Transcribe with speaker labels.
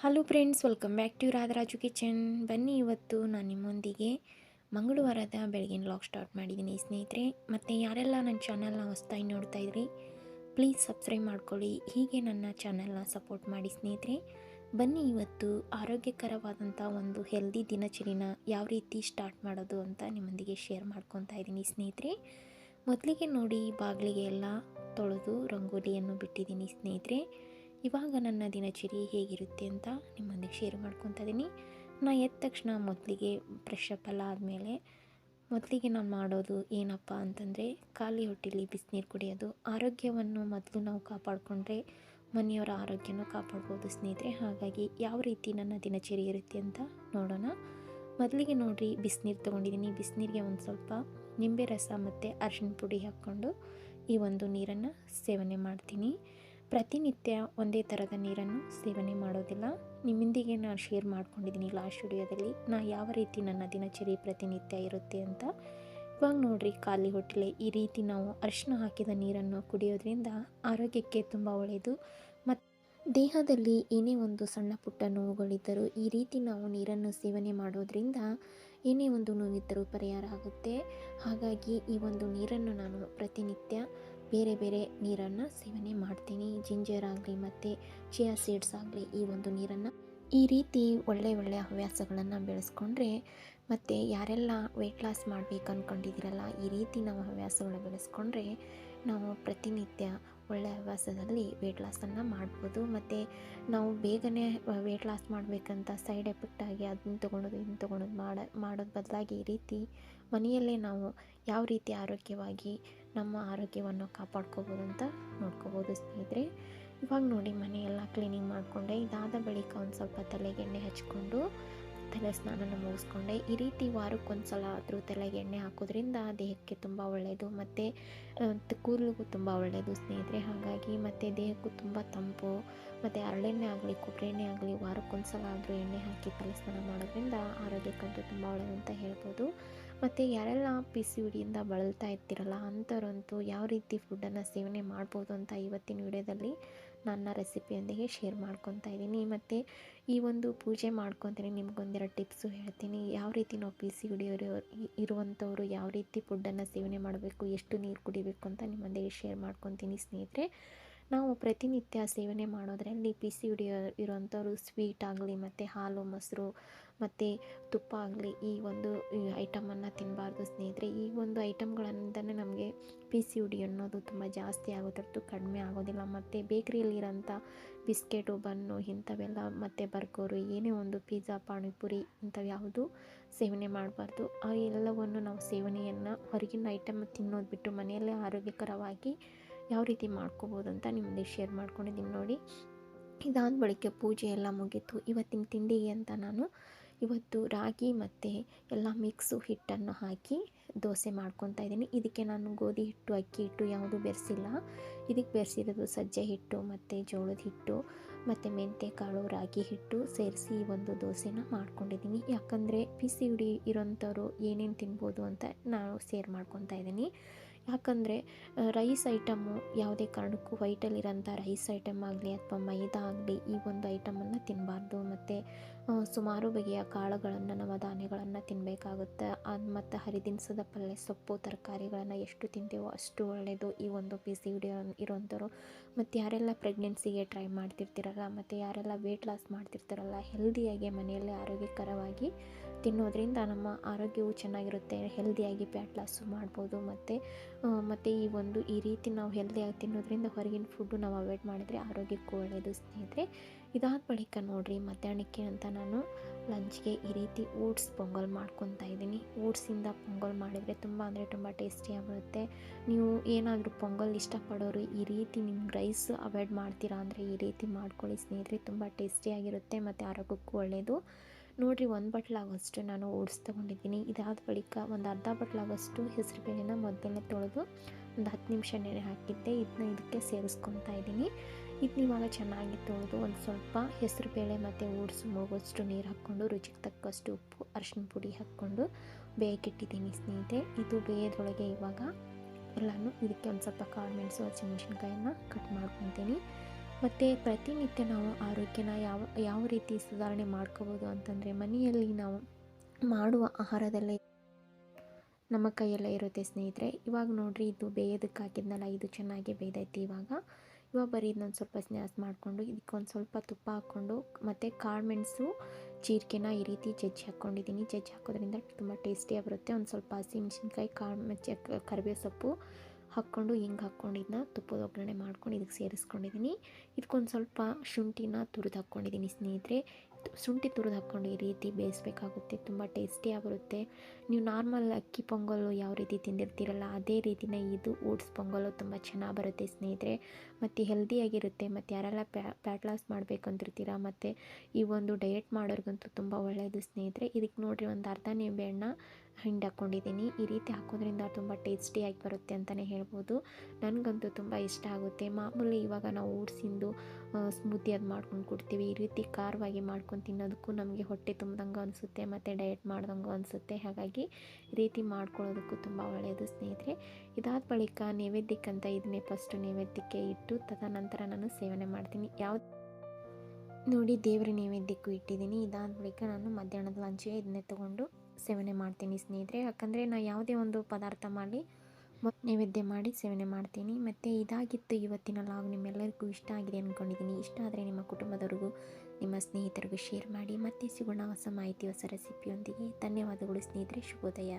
Speaker 1: Hello friends welcome back to Radharaju kitchen ಬನ್ನಿ ಇವತ್ತು ನಾನು ನಿಮ್ಮೊಂದಿಗೆ ಮಂಗಳವಾರದ ಬೆಳಗಿನ ಲಾಗ್ ಸ್ಟಾರ್ಟ್ ಮಾಡಿದ್ದೀನಿ ಸ್ನೇಹಿತರೆ. ಮತ್ತು ಯಾರೆಲ್ಲ ನನ್ನ ಚಾನಲ್ನ ಹೊಸ್ದಾಗಿ ನೋಡ್ತಾ ಇದ್ರಿ ಪ್ಲೀಸ್ ಸಬ್ಸ್ಕ್ರೈಬ್ ಮಾಡ್ಕೊಳ್ಳಿ. ಹೀಗೆ ನನ್ನ ಚಾನಲ್ನ ಸಪೋರ್ಟ್ ಮಾಡಿ ಸ್ನೇಹಿತರೆ. ಬನ್ನಿ ಇವತ್ತು ಆರೋಗ್ಯಕರವಾದಂಥ ಒಂದು ಹೆಲ್ದಿ ದಿನಚರಿನ ಯಾವ ರೀತಿ ಸ್ಟಾರ್ಟ್ ಮಾಡೋದು ಅಂತ ನಿಮ್ಮೊಂದಿಗೆ ಶೇರ್ ಮಾಡ್ಕೊತಾ ಇದ್ದೀನಿ ಸ್ನೇಹಿತರೆ. ಮೊದಲಿಗೆ ನೋಡಿ ಬಾಗಿಲಿಗೆ ಎಲ್ಲ ತೊಳೆದು ರಂಗೋಲಿಯನ್ನು ಬಿಟ್ಟಿದ್ದೀನಿ ಸ್ನೇಹಿತರೆ. ಇವಾಗ ನನ್ನ ದಿನಚರಿ ಹೇಗಿರುತ್ತೆ ಅಂತ ನಿಮ್ಮೊಂದಿಗೆ ಶೇರ್ ಮಾಡ್ಕೊತಾ ಇದ್ದೀನಿ ನಾ ಎದ್ದ ತಕ್ಷಣ ಮೊದಲಿಗೆ ಫ್ರೆಶ್ ಅಪ್ ಎಲ್ಲ ಆದಮೇಲೆ ಮೊದಲಿಗೆ ನಾನು ಮಾಡೋದು ಏನಪ್ಪ ಅಂತಂದರೆ ಖಾಲಿ ಹೊಟ್ಟೆಲಿ ಬಿಸಿನೀರು ಕುಡಿಯೋದು. ಆರೋಗ್ಯವನ್ನು ಮೊದಲು ನಾವು ಕಾಪಾಡಿಕೊಂಡ್ರೆ ಮನೆಯವರ ಆರೋಗ್ಯನೂ ಕಾಪಾಡ್ಬೋದು ಸ್ನೇಹಿತರೆ. ಹಾಗಾಗಿ ಯಾವ ರೀತಿ ನನ್ನ ದಿನಚರಿ ಇರುತ್ತೆ ಅಂತ ನೋಡೋಣ. ಮೊದಲಿಗೆ ನೋಡಿರಿ, ಬಿಸಿನೀರು ತೊಗೊಂಡಿದ್ದೀನಿ ಬಿಸಿನೀರಿಗೆ ಒಂದು ಸ್ವಲ್ಪ ನಿಂಬೆ ರಸ ಮತ್ತು ಅರಿಶಿನ ಪುಡಿ ಹಾಕ್ಕೊಂಡು ಈ ಒಂದು ನೀರನ್ನು ಸೇವನೆ ಮಾಡ್ತೀನಿ. ಪ್ರತಿನಿತ್ಯ ಒಂದೇ ಥರದ ನೀರನ್ನು ಸೇವನೆ ಮಾಡೋದಿಲ್ಲ. ನಿಮ್ಮಿಂದಿಗೆ ನಾನು ಶೇರ್ ಮಾಡ್ಕೊಂಡಿದ್ದೀನಿ ಲಾಸ್ಟ್ ವಿಡಿಯೋದಲ್ಲಿ ನಾ ಯಾವ ರೀತಿ ನನ್ನ ದಿನಚರಿ ಪ್ರತಿನಿತ್ಯ ಇರುತ್ತೆ ಅಂತ. ಇವಾಗ ನೋಡಿರಿ ಖಾಲಿ ಹೊಟ್ಟೆಲೆ ಈ ರೀತಿ ನಾವು ಅರಿಶಿನ ಹಾಕಿದ ನೀರನ್ನು ಕುಡಿಯೋದ್ರಿಂದ ಆರೋಗ್ಯಕ್ಕೆ ತುಂಬ ಒಳ್ಳೆಯದು ಮತ್ತು ದೇಹದಲ್ಲಿ ಏನೇ ಒಂದು ಸಣ್ಣ ಪುಟ್ಟ ನೋವುಗಳಿದ್ದರೂ ಈ ರೀತಿ ನಾವು ನೀರನ್ನು ಸೇವನೆ ಮಾಡೋದ್ರಿಂದ ಏನೇ ಒಂದು ನೋವಿದ್ದರೂ ಪರಿಹಾರ ಆಗುತ್ತೆ. ಹಾಗಾಗಿ ಈ ಒಂದು ನೀರನ್ನು ನಾನು ಪ್ರತಿನಿತ್ಯ ಬೇರೆ ಬೇರೆ ನೀರನ್ನು ಸೇವನೆ ಮಾಡ್ತೀನಿ. ಜಿಂಜರ್ ಆಗಲಿ ಮತ್ತು ಚಿಯಾ ಸೀಡ್ಸ್ ಆಗಲಿ ಈ ಒಂದು ನೀರನ್ನು ಈ ರೀತಿ ಒಳ್ಳೆ ಒಳ್ಳೆಯ ಹವ್ಯಾಸಗಳನ್ನು ಬೆಳೆಸ್ಕೊಂಡ್ರೆ ಮತ್ತು ಯಾರೆಲ್ಲ ವೆಯ್ಟ್ ಲಾಸ್ ಮಾಡಬೇಕು ಅಂದ್ಕೊಂಡಿದ್ದೀರಲ್ಲ ಈ ರೀತಿ ನಾವು ಹವ್ಯಾಸಗಳು ಬೆಳೆಸ್ಕೊಂಡ್ರೆ ನಾವು ಪ್ರತಿನಿತ್ಯ ಒಳ್ಳೆಯ ಹವ್ಯಾಸದಲ್ಲಿ ವೆಯ್ಟ್ ಲಾಸನ್ನು ಮಾಡ್ಬೋದು. ಮತ್ತು ನಾವು ಬೇಗನೆ ವೆಯ್ಟ್ ಲಾಸ್ ಮಾಡಬೇಕಂತ ಸೈಡ್ ಎಫೆಕ್ಟ್ ಆಗಿ ಅದನ್ನ ತೊಗೊಳೋದು ಇನ್ನು ತೊಗೊಳೋದು ಮಾಡೋ, ಮಾಡೋದು ಬದಲಾಗಿ ಈ ರೀತಿ ಮನೆಯಲ್ಲೇ ನಾವು ಯಾವ ರೀತಿ ಆರೋಗ್ಯವಾಗಿ ನಮ್ಮ ಆರೋಗ್ಯವನ್ನು ಕಾಪಾಡ್ಕೋಬೋದು ಅಂತ ನೋಡ್ಕೋಬೋದು ಸ್ನೇಹಿತರೆ. ಇವಾಗ ನೋಡಿ ಮನೆಯೆಲ್ಲ ಕ್ಲೀನಿಂಗ್ ಮಾಡಿಕೊಂಡೆ. ಇದಾದ ಬಳಿಕ ಒಂದು ಸ್ವಲ್ಪ ತಲೆಗೆ ಎಣ್ಣೆ ಹಚ್ಕೊಂಡು ತಲೆ ಸ್ನಾನನ ಮುಗಿಸ್ಕೊಂಡೆ. ಈ ರೀತಿ ವಾರಕ್ಕೊಂದು ಸಲ ಆದರೂ ತಲೆಗೆ ಎಣ್ಣೆ ಹಾಕೋದ್ರಿಂದ ದೇಹಕ್ಕೆ ತುಂಬ ಒಳ್ಳೆಯದು ಮತ್ತು ಕೂದಲಿಗೂ ತುಂಬ ಒಳ್ಳೆಯದು ಸ್ನೇಹಿತರೆ. ಹಾಗಾಗಿ ಮತ್ತು ದೇಹಕ್ಕೂ ತುಂಬ ತಂಪು, ಮತ್ತು ಹರಳೆಣ್ಣೆ ಆಗಲಿ, ಕೊಬ್ಬರಿ ಎಣ್ಣೆ ಆಗಲಿ ವಾರಕ್ಕೊಂದು ಸಲ ಆದರೂ ಎಣ್ಣೆ ಹಾಕಿ ತಲೆ ಸ್ನಾನ ಮಾಡೋದ್ರಿಂದ ಆರೋಗ್ಯಕ್ಕಂತೂ ತುಂಬ ಒಳ್ಳೆಯದು ಅಂತ ಹೇಳ್ಬೋದು. ಮತ್ತು ಯಾರೆಲ್ಲ ಪಿ ಸಿ ಉಡಿಯಿಂದ ಬಳಲ್ತಾ ಇರ್ತೀರಲ್ಲ ಅಂಥವ್ರಂತೂ ಯಾವ ರೀತಿ ಫುಡ್ಡನ್ನು ಸೇವನೆ ಮಾಡ್ಬೋದು ಅಂತ ಇವತ್ತಿನ ವಿಡಿಯೋದಲ್ಲಿ ನನ್ನ ರೆಸಿಪಿಯೊಂದಿಗೆ ಶೇರ್ ಮಾಡ್ಕೊತಾ ಇದ್ದೀನಿ. ಮತ್ತು ಈ ಒಂದು ಪೂಜೆ ಮಾಡ್ಕೊತೀನಿ, ನಿಮ್ಗೊಂದೆರಡು ಟಿಪ್ಸು ಹೇಳ್ತೀನಿ. ಯಾವ ರೀತಿ ನಾವು ಪಿ ಸಿ ಉಡಿಯೋರು ಇರುವಂಥವ್ರು ಯಾವ ರೀತಿ ಫುಡ್ಡನ್ನು ಸೇವನೆ ಮಾಡಬೇಕು, ಎಷ್ಟು ನೀರು ಕುಡಿಬೇಕು ಅಂತ ನಿಮ್ಮೊಂದಿಗೆ ಶೇರ್ ಮಾಡ್ಕೊತೀನಿ ಸ್ನೇಹಿತರೆ. ನಾವು ಪ್ರತಿನಿತ್ಯ ಸೇವನೆ ಮಾಡೋದ್ರಲ್ಲಿ ಪಿ ಸಿ ಉಡಿಯೋ ಇರೋವಂಥವ್ರು ಸ್ವೀಟ್ ಆಗಲಿ ಮತ್ತು ಹಾಲು, ಮೊಸರು ಮತ್ತು ತುಪ್ಪ ಆಗಲಿ, ಈ ಒಂದು ಐಟಮನ್ನು ತಿನ್ನಬಾರ್ದು ಸ್ನೇಹಿತರೆ. ಈ ಒಂದು ಐಟಮ್ಗಳಿಂದನೇ ನಮಗೆ ಪಿ ಸಿ ಉಡಿ ಅನ್ನೋದು ತುಂಬ ಜಾಸ್ತಿ ಆಗೋದ್ರದ್ದು ಕಡಿಮೆ ಆಗೋದಿಲ್ಲ. ಮತ್ತು ಬೇಕ್ರಿಯಲ್ಲಿರೋಂಥ ಬಿಸ್ಕೆಟು, ಬನ್ನು, ಇಂಥವೆಲ್ಲ ಮತ್ತು ಬರ್ಗರು, ಏನೇ ಒಂದು ಪಿಜ್ಜಾ, ಪಾನಿಪುರಿ ಇಂಥವು ಯಾವುದು ಸೇವನೆ ಮಾಡಬಾರ್ದು. ಆ ಎಲ್ಲವನ್ನು ನಾವು ಸೇವನೆಯನ್ನು ಹೊರಗಿನ ಐಟಮ್ ತಿನ್ನೋದು ಬಿಟ್ಟು ಮನೆಯಲ್ಲೇ ಆರೋಗ್ಯಕರವಾಗಿ ಯಾವ ರೀತಿ ಮಾಡ್ಕೋಬೋದು ಅಂತ ನಿಮ್ಮಲ್ಲಿ ಶೇರ್ ಮಾಡ್ಕೊಂಡಿದ್ದೀನಿ ನೋಡಿ. ಇದಾದ ಬಳಿಕ ಪೂಜೆ ಎಲ್ಲ ಮುಗೀತು. ಇವತ್ತಿನ ತಿಂಡಿಗೆ ಅಂತ ನಾನು ಇವತ್ತು ರಾಗಿ ಮತ್ತು ಎಲ್ಲ ಮಿಕ್ಸು ಹಿಟ್ಟನ್ನು ಹಾಕಿ ದೋಸೆ ಮಾಡ್ಕೊತಾ ಇದ್ದೀನಿ. ಇದಕ್ಕೆ ನಾನು ಗೋಧಿ ಹಿಟ್ಟು, ಅಕ್ಕಿ ಹಿಟ್ಟು ಯಾವುದೂ ಬೆರೆಸಿಲ್ಲ. ಇದಕ್ಕೆ ಬೆರೆಸಿರೋದು ಸಜ್ಜೆ ಹಿಟ್ಟು ಮತ್ತು ಜೋಳದ ಹಿಟ್ಟು ಮತ್ತು ಮೆಂತ್ಯ ಕಾಳು ರಾಗಿ ಹಿಟ್ಟು ಸೇರಿಸಿ ಈ ಒಂದು ದೋಸೆನ ಮಾಡ್ಕೊಂಡಿದ್ದೀನಿ. ಯಾಕಂದರೆ ಪಿ ಸಿ ಇರೋಂಥವ್ರು ಏನೇನು ತಿನ್ಬೋದು ಅಂತ ನಾನು ಸೇರ್ ಮಾಡ್ಕೊತಾ ಇದ್ದೀನಿ. ಯಾಕಂದರೆ ರೈಸ್ ಐಟಮು ಯಾವುದೇ ಕಾರಣಕ್ಕೂ ವೈಟಲ್ಲಿರೋಂಥ ರೈಸ್ ಐಟಮ್ ಆಗಲಿ ಅಥವಾ ಮೈದಾ ಆಗಲಿ ಈ ಒಂದು ಐಟಮನ್ನು ತಿನ್ನಬಾರ್ದು ಮತ್ತು ಸುಮಾರು ಬಗೆಯ ಕಾಳುಗಳನ್ನು, ನವಧಾನ್ಯಗಳನ್ನು ತಿನ್ನಬೇಕಾಗುತ್ತೆ ಅದು ಮತ್ತು ಹರಿದಿನಸದ ಪಲ್ಯ ಸೊಪ್ಪು, ತರಕಾರಿಗಳನ್ನು ಎಷ್ಟು ತಿಂತೀವೋ ಅಷ್ಟು ಒಳ್ಳೆಯದು ಈ ಒಂದು ಪಿ ಸಿ ಡಿ ಇರೋಂಥವ್ರು. ಮತ್ತು ಯಾರೆಲ್ಲ ಪ್ರೆಗ್ನೆನ್ಸಿಗೆ ಟ್ರೈ ಮಾಡ್ತಿರ್ತೀರಲ್ಲ, ಮತ್ತು ಯಾರೆಲ್ಲ ವೆಯ್ಟ್ ಲಾಸ್ ಮಾಡ್ತಿರ್ತಾರಲ್ಲ, ಹೆಲ್ದಿಯಾಗಿ ಮನೆಯಲ್ಲೇ ಆರೋಗ್ಯಕರವಾಗಿ ತಿನ್ನೋದ್ರಿಂದ ನಮ್ಮ ಆರೋಗ್ಯವು ಚೆನ್ನಾಗಿರುತ್ತೆ. ಹೆಲ್ದಿಯಾಗಿ ಪ್ಯಾಟ್ ಲಾಸು ಮಾಡ್ಬೋದು. ಮತ್ತು ಮತ್ತು ಈ ಒಂದು ಈ ರೀತಿ ನಾವು ಹೆಲ್ದಿಯಾಗಿ ತಿನ್ನೋದ್ರಿಂದ ಹೊರಗಿನ ಫುಡ್ಡು ನಾವು ಅವಾಯ್ಡ್ ಮಾಡಿದರೆ ಆರೋಗ್ಯಕ್ಕೂ ಒಳ್ಳೆಯದು ಸ್ನೇಹಿತರೆ. ಇದಾದ ಬಳಿಕ ನೋಡಿರಿ ಮಧ್ಯಾಹ್ನಕ್ಕೆ ಅಂತ ನಾನು ಲಂಚ್ಗೆ ಈ ರೀತಿ ಓಟ್ಸ್ ಪೊಂಗಲ್ ಮಾಡ್ಕೊತಾ ಇದ್ದೀನಿ. ಓಟ್ಸಿಂದ ಪೊಂಗಲ್ ಮಾಡಿದರೆ ತುಂಬ ಅಂದರೆ ತುಂಬ ಟೇಸ್ಟಿಯಾಗಿರುತ್ತೆ ನೀವು ಏನಾದರೂ ಪೊಂಗಲ್ ಇಷ್ಟಪಡೋರು ಈ ರೀತಿ ನಿಮ್ಗೆ ರೈಸ್ ಅವಾಯ್ಡ್ ಮಾಡ್ತೀರಾ ಅಂದರೆ ಈ ರೀತಿ ಮಾಡ್ಕೊಳ್ಳಿ ಸ್ನೇಹಿತರೆ, ತುಂಬ ಟೇಸ್ಟಿಯಾಗಿರುತ್ತೆ ಮತ್ತು ಆರೋಗ್ಯಕ್ಕೂ ಒಳ್ಳೆಯದು ನೋಡಿರಿ, ಒಂದು ಬಟ್ಲಾಗಷ್ಟು ನಾನು ಓಡಿಸ್ ತೊಗೊಂಡಿದ್ದೀನಿ. ಇದಾದ ಬಳಿಕ ಒಂದು ಅರ್ಧ ಬಟ್ಲಾಗಷ್ಟು ಹೆಸರು ಬೇಳೆನ ಮೊದಲನೇ ತೊಳೆದು ಒಂದು ಹತ್ತು ನಿಮಿಷ ನೆನೆ ಹಾಕಿದ್ದೆ. ಇದನ್ನ ಇದಕ್ಕೆ ಸೇರಿಸ್ಕೊತಾ ಇದ್ದೀನಿ. ಇದನ್ನ ಇವಾಗ ಚೆನ್ನಾಗಿ ತೊಳೆದು ಒಂದು ಸ್ವಲ್ಪ ಹೆಸರು ಬೇಳೆ ಮತ್ತು ಓಡಿಸಿ ಮುಗೋಷ್ಟು ನೀರು ಹಾಕ್ಕೊಂಡು, ರುಚಿಗೆ ತಕ್ಕಷ್ಟು ಉಪ್ಪು ಅರಿಶಿನ ಪುಡಿ ಹಾಕ್ಕೊಂಡು ಬೇಯಕ್ಕಿಟ್ಟಿದ್ದೀನಿ ಸ್ನೇಹಿತೆ ಇದು ಬೇಯದೊಳಗೆ ಇವಾಗ ಎಲ್ಲನೂ ಇದಕ್ಕೆ ಒಂದು ಸ್ವಲ್ಪ ಕಾಳು ಮೆಣಸು ಹಸಿಮೆಣ್ಸಿನ್ಕಾಯಿನ ಕಟ್ ಮಾಡ್ಕೊತೀನಿ. ಮತ್ತು ಪ್ರತಿನಿತ್ಯ ನಾವು ಆರೋಗ್ಯನ ಯಾವ ಯಾವ ರೀತಿ ಸುಧಾರಣೆ ಮಾಡ್ಕೋಬೋದು ಅಂತಂದರೆ ಮನೆಯಲ್ಲಿ ನಾವು ಮಾಡುವ ಆಹಾರದಲ್ಲೇ ನಮ್ಮ ಕೈಯೆಲ್ಲ ಇರುತ್ತೆ ಸ್ನೇಹಿತರೆ. ಇವಾಗ ನೋಡಿರಿ ಇದು ಬೇಯೋದಕ್ಕೆ ಹಾಕಿದ್ನಲ್ಲ, ಇದು ಚೆನ್ನಾಗಿ ಬೇಯ್ದೈತಿ ಇವಾಗ. ಇವಾಗ ಬರೀ ಇದನ್ನೊಂದು ಸ್ವಲ್ಪ ಸ್ನ್ಯಾಸ್ ಮಾಡಿಕೊಂಡು, ಇದಕ್ಕೊಂದು ಸ್ವಲ್ಪ ತುಪ್ಪ ಹಾಕ್ಕೊಂಡು, ಮತ್ತು ಕಾಳುಮೆಣಸು ಜೀರಿಗೆನ ಈ ರೀತಿ ಜಜ್ಜಿ ಹಾಕ್ಕೊಂಡಿದ್ದೀನಿ. ಜಜ್ಜಿ ಹಾಕೋದ್ರಿಂದ ತುಂಬ ಟೇಸ್ಟಿಯಾಗಿ ಬರುತ್ತೆ. ಒಂದು ಸ್ವಲ್ಪ ಹಸಿಮೆಣ್ಸಿನ್ಕಾಯಿ ಕಾಳು ಮೆಚ್ಚ ಕರಿಬೇವು ಸೊಪ್ಪು ಹಾಕ್ಕೊಂಡು ಹಿಂಗೆ ಹಾಕ್ಕೊಂಡು ಇದನ್ನ ತುಪ್ಪದ ಒಗ್ಗರಣೆ ಮಾಡ್ಕೊಂಡು ಇದಕ್ಕೆ ಸೇರಿಸ್ಕೊಂಡಿದ್ದೀನಿ ಇದಕ್ಕೊಂದು ಸ್ವಲ್ಪ ಶುಂಠಿನ ತುರಿದು ಹಾಕ್ಕೊಂಡಿದ್ದೀನಿ ಸ್ನೇಹಿತರೆ. ಶುಂಠಿ ತುರಿದು ಹಾಕ್ಕೊಂಡು ಈ ರೀತಿ ಬೇಯಿಸ್ಬೇಕಾಗುತ್ತೆ, ತುಂಬ ಟೇಸ್ಟಿಯಾಗಿ ಬರುತ್ತೆ ನೀವು ನಾರ್ಮಲ್ ಅಕ್ಕಿ ಪೊಂಗಲು ಯಾವ ರೀತಿ ತಿಂದಿರ್ತೀರಲ್ಲ, ಅದೇ ರೀತಿನ ಇದು ಓಟ್ಸ್ ಪೊಂಗಲು ತುಂಬ ಚೆನ್ನಾಗಿ ಬರುತ್ತೆ ಸ್ನೇಹಿತರೆ. ಮತ್ತು ಹೆಲ್ದಿಯಾಗಿರುತ್ತೆ ಮತ್ತು ಯಾರೆಲ್ಲ ಪ್ಯಾಟ್ ಲಾಸ್ ಮಾಡಬೇಕು ಅಂತಿರ್ತೀರ ಮತ್ತು ಈ ಒಂದು ಡಯಟ್ ಮಾಡೋರಿಗಂತೂ ತುಂಬ ಒಳ್ಳೆಯದು ಸ್ನೇಹಿತರೆ. ಇದಕ್ಕೆ ನೋಡಿರಿ ಒಂದು ಅರ್ಧ ನಿಂಬೆಹಣ್ಣ ಹಿಂಡಿ ಹಾಕ್ಕೊಂಡಿದ್ದೀನಿ ಈ ರೀತಿ ಹಾಕೋದ್ರಿಂದ ತುಂಬ ಟೇಸ್ಟಿಯಾಗಿ ಬರುತ್ತೆ ಅಂತಲೇ ಹೇಳ್ಬೋದು. ನನಗಂತೂ ತುಂಬ ಇಷ್ಟ ಆಗುತ್ತೆ. ಮಾಮೂಲಿ ಇವಾಗ ನಾವು ಊಡ್ಸಿಂದು ಸ್ಮೂತಿ ಅದು ಮಾಡ್ಕೊಂಡು ಕೊಡ್ತೀವಿ. ಈ ರೀತಿ ಖಾರವಾಗಿ ಮಾಡ್ಕೊಂಡು ತಿನ್ನೋದಕ್ಕೂ ನಮಗೆ ಹೊಟ್ಟೆ ತುಂಬ್ದಂಗೆ ಅನಿಸುತ್ತೆ, ಮತ್ತು ಡಯಟ್ ಮಾಡ್ದಂಗೆ ಅನಿಸುತ್ತೆ. ಹಾಗಾಗಿ ಈ ರೀತಿ ಮಾಡ್ಕೊಳ್ಳೋದಕ್ಕೂ ತುಂಬ ಒಳ್ಳೆಯದು ಸ್ನೇಹಿತರೆ. ಇದಾದ ಬಳಿಕ ನೈವೇದ್ಯಕ್ಕಂತ ಇದನ್ನೇ ಫಸ್ಟು ನೈವೇದ್ಯಕ್ಕೆ ಇಟ್ಟು, ತದನಂತರ ನಾನು ಸೇವನೆ ಮಾಡ್ತೀನಿ. ಯಾವ ನೋಡಿ ದೇವರ ನೈವೇದ್ಯಕ್ಕೂ ಇಟ್ಟಿದ್ದೀನಿ. ಇದಾದ ಬಳಿಕ ನಾನು ಮಧ್ಯಾಹ್ನದ ಲಂಚಿಗೆ ಇದನ್ನೇ ತೊಗೊಂಡು ಸೇವನೆ ಮಾಡ್ತೀನಿ ಸ್ನೇಹಿತರೆ. ಯಾಕಂದರೆ ನಾನು ಯಾವುದೇ ಒಂದು ಪದಾರ್ಥ ಮಾಡಿ ನೈವೇದ್ಯ ಮಾಡಿ ಸೇವನೆ ಮಾಡ್ತೀನಿ. ಮತ್ತು ಇದಾಗಿತ್ತು ಇವತ್ತಿನ ಲಾಗ್ ನಿಮ್ಮೆಲ್ಲರಿಗೂ ಇಷ್ಟ ಆಗಿದೆ ಅಂದ್ಕೊಂಡಿದ್ದೀನಿ ಇಷ್ಟ ಆದರೆ ನಿಮ್ಮ ಕುಟುಂಬದವ್ರಿಗೂ, ನಿಮ್ಮ ಸ್ನೇಹಿತರಿಗೂ ಶೇರ್ ಮಾಡಿ. ಮತ್ತೆ ಸಿಗೋಣ ಹೊಸ ಮಾಹಿತಿ, ಹೊಸ ರೆಸಿಪಿಯೊಂದಿಗೆ ಧನ್ಯವಾದಗಳು ಸ್ನೇಹಿತರೆ. ಶುಭೋದಯ.